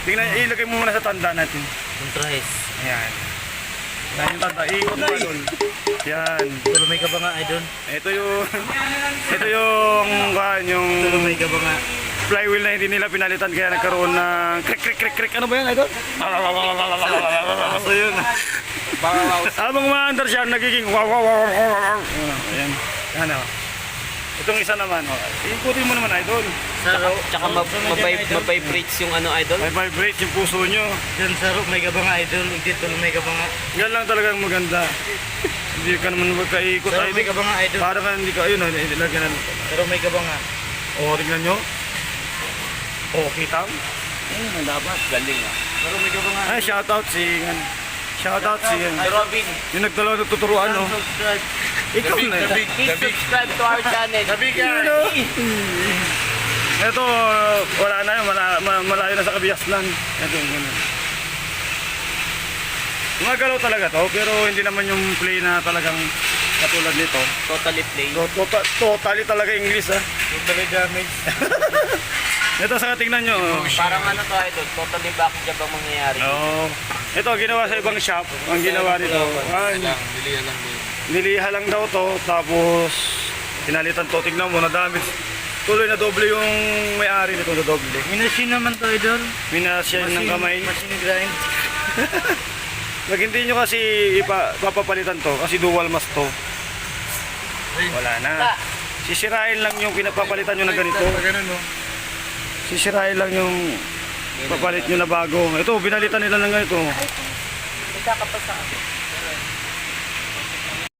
Tingnan, ilagay mo muna sa tanda natin. Contras. Ayan. Yan yung tanda. Iikot mo idol. Yan. Tulumay ka ba nga, idol? Ito yung ito yung kan yung Tulumay ka ba nga? flywheel na hindi nila pinalitan kaya nagkaroon ng krik krik krik krik ano ba yan idol? So yun. Habang umaandar siya nagiging wow wow. Ayan. Itong isa naman, oh. Ikutin mo naman idol. Saro. Tsaka mab- mabib- mabibrates yung ano idol. May vibrate yung puso nyo. Diyan, saro. May ka ba nga, idol? Ka ba nga? Yan lang talagang maganda. Hindi ka naman magkaikot Saro, may ka idol. Para ka hindi ka, ayun, oh, nilagyan na. Saro, may ka ba nga? O, tingnan nyo. O, kita mo. Ayun, dapat. Galing ah. Saro, may ka ba nga? Ay, shoutout si, ano, shoutout si, Robin, yung nagtalaw ng tuturuan, no? Subscribe. Ikaw na. please subscribe to our channel. Ano? Ito, wala na yun, mala, ma- malayo na sa kabiyasnan. Ito, ganun. Gumagalaw talaga to, pero hindi naman yung play na talagang katulad nito. Totally. To- Tota- totally talaga English, ah. Totally damage. Ito, sa tingnan nyo. oh. Parang ano to idol, totally back job ang mangyayari. Oo. Ito, ginawa sa ibang shop. Ang ginawa nito. Ay, niliha lang daw to. Tapos, pinalitan to. Tignan mo, na-damage. Tuloy na doble yung may-ari nito na doble. Minasin naman to, idol. Minasya ng kamay. Machine grind. Pag hindi nyo kasi ipa, papapalitan to, kasi dual mask to. Wala na. Sisirain lang yung pinapapalitan nyo na ganito. Ganun, no? sisirain lang yung papalit nyo na bago. Ito, binalitan nila ng ganito. Ay, may kakapasa ako.